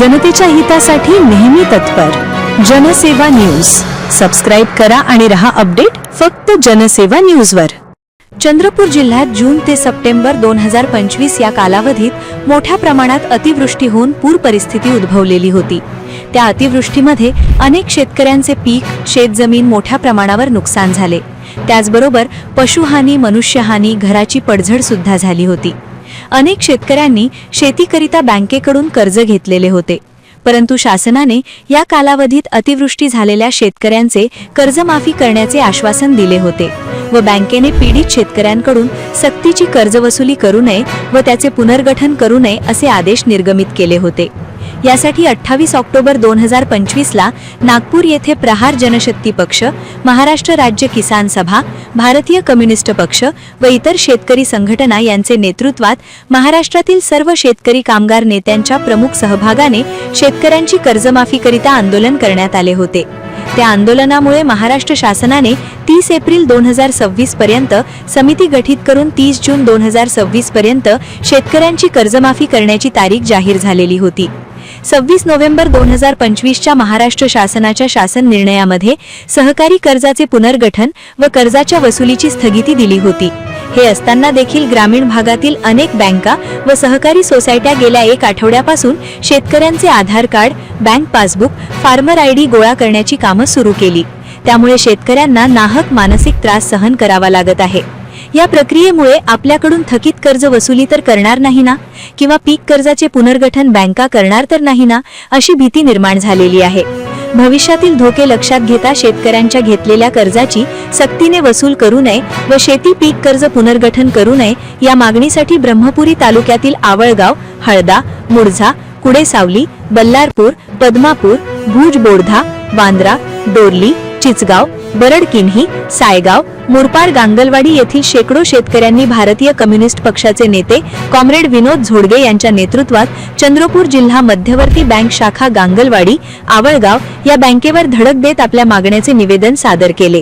जनतेच्या हितासाठी नेहमी तत्पर. जनसेवा न्यूज. सबस्क्राईब करा आणि रहा अपडेट फक्त जनसेवा न्यूजवर. चंद्रपूर जिल्ह्यात जून ते सप्टेंबर दोन हजार पंचवीस या कालावधीत मोठ्या प्रमाणात अतिवृष्टी होऊन पूर परिस्थिती उद्भवलेली होती. त्या अतिवृष्टीमध्ये अनेक शेतकऱ्यांचे पीक शेतजमीन मोठ्या प्रमाणावर नुकसान झाले. त्याचबरोबर पशुहानी मनुष्यहानी घराची पडझड सुद्धा झाली होती. अनेक शेतकऱ्यांनी शेतीकरिता बँकेकडून कर्ज घेतलेले होते. परंतु शासनाने या कालावधीत अतिवृष्टी झालेल्या शेतकऱ्यांचे कर्जमाफी करण्याचे आश्वासन दिले होते व बँकेने पीडित शेतकऱ्यांकडून सक्तीची कर्जवसुली करू नये व त्याचे पुनर्गठन करू नये असे आदेश निर्गमित केले होते. यासाठी अठ्ठावीस ऑक्टोबर दोन हजार पंचवीसला नागपूर येथे प्रहार जनशक्ती पक्ष महाराष्ट्र राज्य किसान सभा भारतीय कम्युनिस्ट पक्ष व इतर शेतकरी संघटना यांचे नेतृत्वात महाराष्ट्रातील सर्व शेतकरी कामगार नेत्यांच्या प्रमुख सहभागाने शेतकऱ्यांची कर्जमाफीकरिता आंदोलन करण्यात आले होते. त्या आंदोलनामुळे महाराष्ट्र शासनाने तीस एप्रिल दोन हजार सव्वीस पर्यंत समिती गठीत करून तीस जून दोन हजार सव्वीस पर्यंत शेतकऱ्यांची कर्जमाफी करण्याची तारीख जाहीर झालेली होती. सव्वीस नोव्हेंबर दोन हजार पंचवीसच्या महाराष्ट्र शासनाच्या शासन निर्णयामध्ये सहकारी कर्जाचे पुनर्गठन व कर्जाच्या वसुलीची स्थगिती दिली होती. हे असताना देखील ग्रामीण भागातील अनेक बँका व सहकारी सोसायट्या गेल्या एक आठवड्यापासून शेतकऱ्यांचे Aadhaar card bank passbook farmer I D गोळा करण्याची कामं सुरू केली. त्यामुळे शेतकऱ्यांना नाहक मानसिक त्रास सहन करावा लागत आहे. या प्रक्रियेमुळे आपल्याकडून थकीत कर्ज वसुली तर करणार नाही ना? किंवा पीक कर्जाचे पुनर्गठन बँका करणार तर नाही ना? अशी भीती निर्माण झालेली आहे. भविष्यातील धोके लक्षात घेता शेतकऱ्यांच्या घेतलेल्या कर्जाची सक्तीने वसूल करू नये व शेती पीक कर्ज पुनर्गठन करू नये या मागणीसाठी ब्रह्मपुरी तालुक्यातील आवळगाव हळदा मुळझा कुडेसावली बल्लारपूर पद्मापूर भुज बोडधा वांद्रा डोरली चिचगाव बरडकिन्ही सायगाव मुरपाड गांगलवाडी येथील शेकडो शेतकऱ्यांनी भारतीय कम्युनिस्ट पक्षाचे नेते कॉम्रेड विनोद झोडगे यांच्या नेतृत्वात चंद्रपूर जिल्हा मध्यवर्ती बँक शाखा गांगलवाडी आवळगाव या बँकेवर धडक देत आपल्या मागण्याचे निवेदन सादर केले.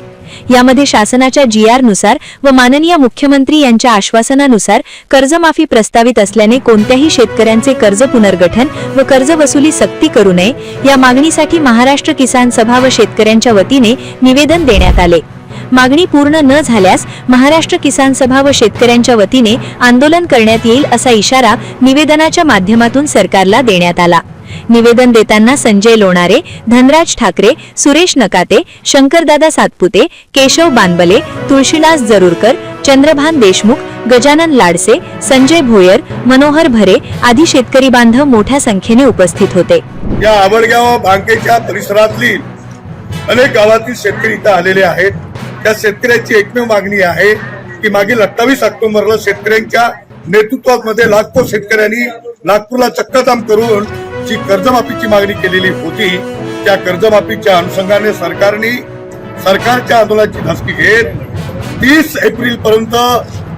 यामध्ये शासनाच्या जी आरनुसार व माननीय मुख्यमंत्री यांच्या आश्वासनानुसार कर्जमाफी प्रस्तावित असल्याने कोणत्याही शेतकऱ्यांचे कर्ज पुनर्गठन व कर्ज वसुली सक्ती करू नये या मागणीसाठी महाराष्ट्र किसान सभा व शेतकऱ्यांच्या वतीने निवेदन देण्यात आले. मागणी पूर्ण न झाल्यास महाराष्ट्र किसान सभा व शेतकऱ्यांच्या वतीने आंदोलन करण्यात येईल असा इशारा निवेदनाच्या माध्यमातून सरकारला देण्यात आला. निवेदन देताना संजय लोणारे धनराज ठाकरे सुरेश नकाते शंकरदादा सातपुते केशव बानबले तुळशीदास जरूरकर चंद्रभान देशमुख गजानन लाडसे संजय भोयर मनोहर भरे आदी शेतकरी बांधव मोठ्या संख्येने उपस्थित होते. या आवडगाव बांकेच्या परिसरातली अनेक गावातील शेतकरी इथं आलेले आहेत. त्या शेतकऱ्याची एकमेव मागणी आहे की मागील अठ्ठावीस ऑक्टोबरला शेतकऱ्यांच्या नेतृत्वामध्ये लाखो शेतकऱ्यांनी नागपूरला चक्काजाम करून जी कर्जमाफीची मागणी केलेली होती त्या कर्जमाफीच्या अनुषंगाने सरकारने सरकारच्या आंदोलनाची धासकी घेत तीस एप्रिल पर्यंत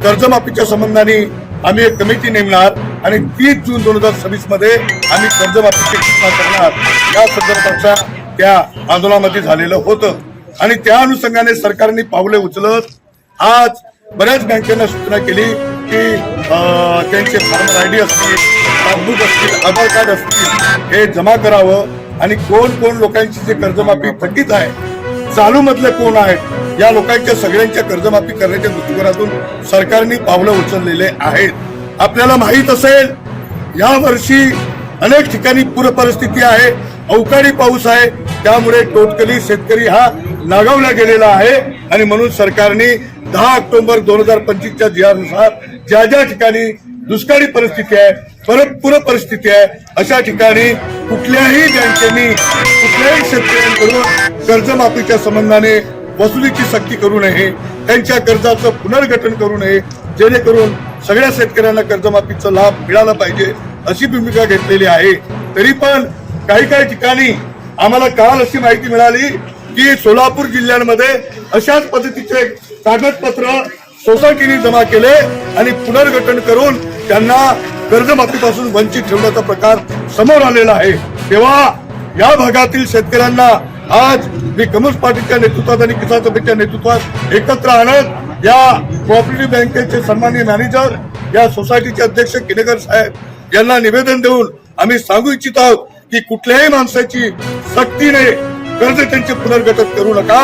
कर्जमाफीच्या संबंधाने आम्ही एक कमिटी नेमणार आणि तीस जून दोन हजार सव्वीसमध्ये आम्ही कर्जमाफीची घोषणा करणार. या संदर्भाचा त्या आंदोलनामध्ये झालेलं होतं. आणि त्या अनुषंगाने सरकारने पावले उचलत आज बऱ्याच बँकेना सूचना केली की अं, त्यांचे फार्मर आय डी असतील पासबुक असतील आधार कार्ड असतील हे जमा करावं आणि कोण कोण लोकांची जे कर्जमाफी थकीत आहे चालू मधले कोण आहेत या लोकांच्या सगळ्यांच्या कर्जमाफी करण्याच्या दृष्टिकोनातून सरकारने पावलं उचललेले आहेत. आपल्याला माहीत असेल या वर्षी अनेक ठिकाणी पूरपरिस्थिती आहे अवकाळी पाऊस आहे त्यामुळे टोटकली शेतकरी हा नागावला गेलेला आहे आणि म्हणून सरकारने दहा ऑक्टोबर दोन हजार पंचवीसच्या जी ज्या ज्या ठिकाणी दुष्काळी परिस्थिती आहे परत पूर परिस्थिती आहे. अशा ठिकाणी कुठल्याही बँकेनी कुठल्याही शेतकऱ्यांकडून कर्जमाफीच्या संबंधाने वसुलीची सक्ती करू नये. त्यांच्या कर्जाचं पुनर्गठन करू नये. जेणेकरून सगळ्या शेतकऱ्यांना कर्जमाफीचा लाभ मिळाला पाहिजे अशी भूमिका घेतलेली आहे. तरी पण काही काही ठिकाणी आम्हाला काल अशी माहिती मिळाली की सोलापूर जिल्ह्यांमध्ये अशाच पद्धतीचे कागदपत्र सोसायटीने जमा केले आणि पुनर्गठन करून त्यांना कर्जमाफीपासून वंचित ठेवण्याचा प्रकार समोर आलेला आहे. तेव्हा या भागातील शेतकऱ्यांना आज मी कम्युनिस्ट पार्टीच्या नेतृत्वात आणि किसान सभेच्या नेतृत्वात एकत्र आणत या कोऑपरेटिव्ह बँकेचे सन्माननीय मॅनेजर या सोसायटीचे अध्यक्ष किनेकर साहेब यांना निवेदन देऊन आम्ही सांगू इच्छित आहोत की कुठल्याही माणसाची सक्तीने कर्ज त्यांचे पुनर्गठन करू नका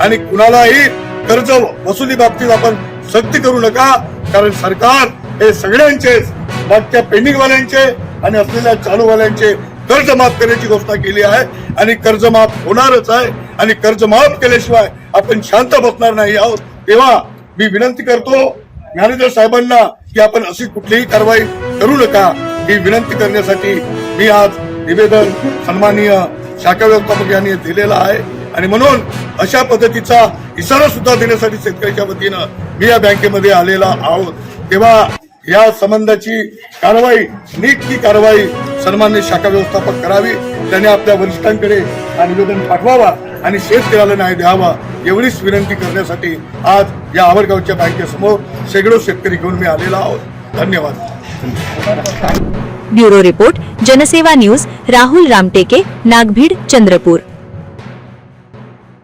आणि कुणालाही कर्ज वसुली बाबतीत आपण सक्ती करू नका कारण सरकार हे सगळ्यांचेच मागच्या पेंडिंगवाल्यांचे आणि असलेल्या चालूवाल्यांचे कर्ज माफ करण्याची घोषणा केली आहे आणि कर्ज माफ होणारच आहे आणि कर्ज माफ केल्याशिवाय आपण शांत बसणार नाही आहोत. तेव्हा मी विनंती करतो मॅनेजर साहेबांना की आपण अशी कुठलीही कारवाई करू नका. ही विनंती करण्यासाठी मी आज निवेदन सन्माननीय शाखा व्यवस्थापक यांनी दिलेला आहे. आणि म्हणून अशा पद्धतीचा इशारा सुद्धा देण्यासाठी शेतकऱ्याच्या वतीनं मी या बँकेमध्ये आलेला आहोत. तेव्हा या संबंधाची कारवाई नीट ती कारवाई सन्मान्य शाखा व्यवस्थापक करावी त्याने आपल्या वरिष्ठांकडे हा निवेदन पाठवावा आणि शेतकऱ्याला न्याय द्यावा एवढीच विनंती करण्यासाठी आज या आवडगावच्या बँकेसमोर शेकडो शेतकरी घेऊन मी आलेला आहोत. धन्यवाद. Bureau report Jansewa news Rahul Ramteke Nagbhid Chandrapur.